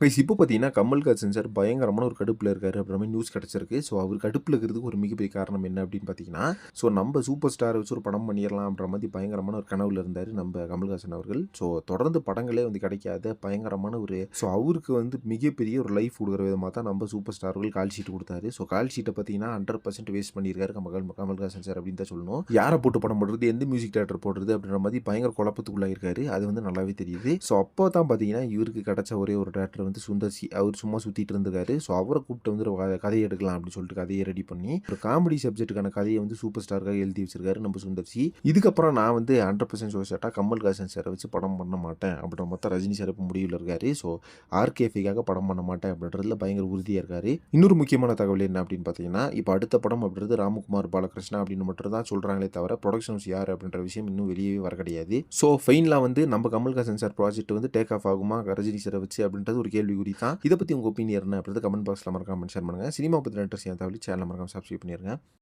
Guys இப்போ பார்த்தீங்கன்னா Kamal Haasan sir பயங்கரமான ஒரு கடுப்பில் இருக்காரு அப்படின்ற மாதிரி நியூஸ் கிடச்சிருக்கு. ஸோ அவர் கடுப்பில் இருக்கிறதுக்கு ஒரு மிகப்பெரிய காரணம் என்ன அப்படின்னு பார்த்தீங்கன்னா ஸோ நம்ம சூப்பர் ஸ்டாரை வச்சு ஒரு படம் பண்ணிடலாம் அப்படின்ற மாதிரி பயங்கரமான ஒரு கனவில் இருந்தார் நம்ம கமல்ஹாசன் அவர்கள். ஸோ தொடர்ந்து படங்களே வந்து கிடைக்காத பயங்கரமான ஒரு ஸோ அவருக்கு வந்து மிகப்பெரிய ஒரு லைஃப் கொடுக்குற விதமாக தான் நம்ம சூப்பர் ஸ்டார்கள் கால் ஷீட் கொடுத்தாரு. ஸோ கால் ஷீட்டை பார்த்தீங்கன்னா ஹண்ட்ரட் பர்சன்ட் வேஸ்ட் பண்ணியிருக்காரு கமல் கமல்ஹாசன் சார் அப்படின்னு தான் சொல்லணும். யாரை போட்டு படம் போடுறது எந்த மியூசிக் டேரக்டர் போடுறது அப்படின்ற மாதிரி பயங்கர குழப்பத்துக்குள்ளாயிருக்காரு. அது வந்து நல்லாவே தெரியுது. ஸோ அப்போ தான் பார்த்தீங்கன்னா இவருக்கு கிடைச்ச ஒரே ஒரு டேரக்டர் வந்து சுந்தர் சி அவர் சும்மா சுற்றிட்டு இருந்திருக்காரு. ஸோ அவரை கூப்பிட்டு வந்து க- கதையை எடுக்கலாம் அப்படின்னு சொல்லிட்டு கதையை ரெடி பண்ணி ஒரு காமெடி சப்ஜெக்ட்டுக்கான கதையை வந்து சூப்பர் ஸ்டாருக்காக எழுதி வச்சிருக்காரு நம்ம சுந்தர் சி. இதுக்கப்புறம் நான் வந்து ஹண்ட்ரட் பர்சன்ட் ஷோஷாட்டாக கமல்ஹாசன் சாரை வச்சு படம் பண்ண மாட்டேன் அப்படின்ற மொத்தம் ரஜினி சார் இப்போ முடிவில் இருக்காரு. ஸோ ஆர்கேஃபிக்காக படம் பண்ண மாட்டேன் அப்படின்றதுல பயங்கர உறுதியாக இருக்காரு. இன்னொரு முக்கியமான தகவல் என்ன அப்படின்னு பார்த்தீங்கன்னா இப்போ அடுத்த படம் அப்படின்றது ராமகுமார் பாலகிருஷ்ணா அப்படின்னு மட்டும் தான் சொல்கிறாங்களே தவிர ப்ரொடக்ஷன்ஸ் யார் அப்படின்ற விஷயம் இன்னும் வெளியே வர கிடையாது. ஸோ ஃபைனலாக வந்து நம்ம கமல்ஹாசன் சார் ப்ராஜெக்ட் வந்து டேக் ஆஃப் ஆகுமா? ரஜினி சாரை வச்சு அப்படின்றது ஒரு கேள்வி குறி தான் இதை பற்றி உங்கள் ஒப்பீனியர் என்ன? அப்படின்றது கமெண்ட் பாக்ஸில் மறக்காம ஷேர் பண்ணுங்கள் சினிமா பற்றி இன்ட்ரெஸ்ட் தவிர சேனல் மறக்காம சப்ஸ்கிரைப் பண்ணிடுங்க